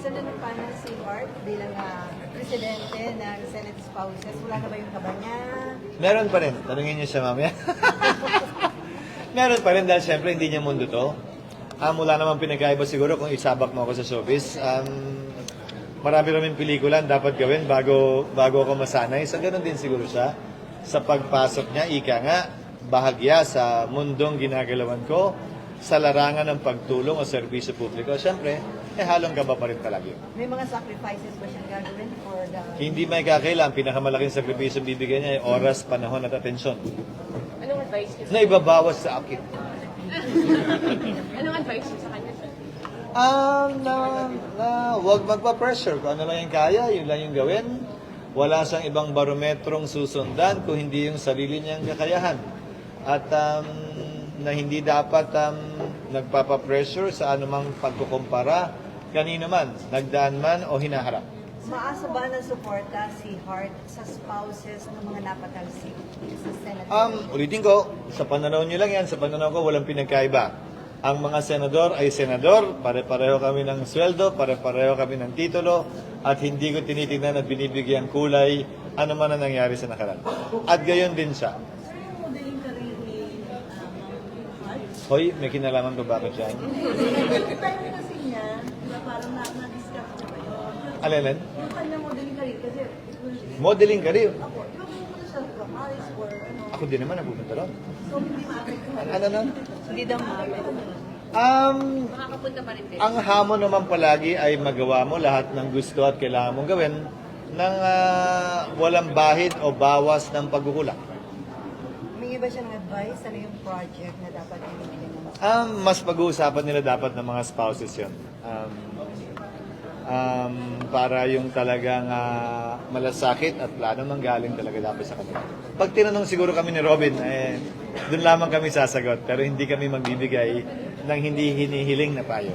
Sa nanapana si Bart bilang ah, presidente ng Senate Spouses, wala na ba yung kaba niya? Meron pa rin. Tanungin niyo siya mamaya. Meron pa rin dahil syempre hindi niya mundo to. Um, wala namang pinagkaiba siguro kung isabak mo ako sa showbiz. Um, marami raming pelikula ang dapat gawin bago, bago ako masanay. So ganun din siguro siya. Sa pagpasok niya, ika nga, bahagya sa mundong ginagalawan ko sa larangan ng pagtulong o serbisyo publiko. Siyempre, eh halong gaba pa rin palagi. May mga sacrifices ba siyang gagawin for the... Hindi may kakailan, pinakamalaki sakripisyo bibigyan niya ay oras, panahon at atensyon Anong advice niyo? na ibabawas sa akin. Anong advice niyo sa kanya? sir? Um, na, na huwag magpa-pressure. Kung ano lang yung kaya, yun lang yung gawin. Wala siyang ibang barometrong susundan kung hindi yung sarili niyang kakayahan. At um, na hindi dapat um, nagpapa-pressure sa anumang pagkukumpara kanino man, nagdaan man o hinaharap. Maasa ba ng suporta si Hart sa spouses ng mga napatalsik sa Senate? Um, ulitin ko, sa pananaw niyo lang yan, sa pananaw ko walang pinagkaiba. Ang mga senador ay senador, pare-pareho kami ng sweldo, pare-pareho kami ng titulo, at hindi ko tinitignan at binibigyan kulay ano man ang nangyari sa nakaraan. At gayon din siya. Sir, yung modeling career ni Hart? Hoy, may kinalaman ba bakit yan? Yung time kasi niya, na parang na- na-discuss niya ba yun? Alelen? Yung kanyang modeling career kasi it will... Modeling career. Ako, di ba pumunta siya sa Paris or ano? Ako din naman napupunta ron. So, hindi maapektuhan. Ano na? Hindi daw maapektuhan. Um, Makakapunta pa rin din. Ang hamon naman palagi ay magawa mo lahat ng gusto at kailangan mong gawin ng ah, walang bahid o bawas ng pagkukulang. May iba siyang advice, ano yung project na dapat pinipili ng Um, mas pag-uusapan nila dapat ng mga spouses yun. Um, um, para yung talagang ah, malasakit at plano manggaling talaga dapat sa kanila. Pag tinanong siguro kami ni Robin, eh, doon lamang kami sasagot. Pero hindi kami magbibigay ng hindi hinihiling na payo.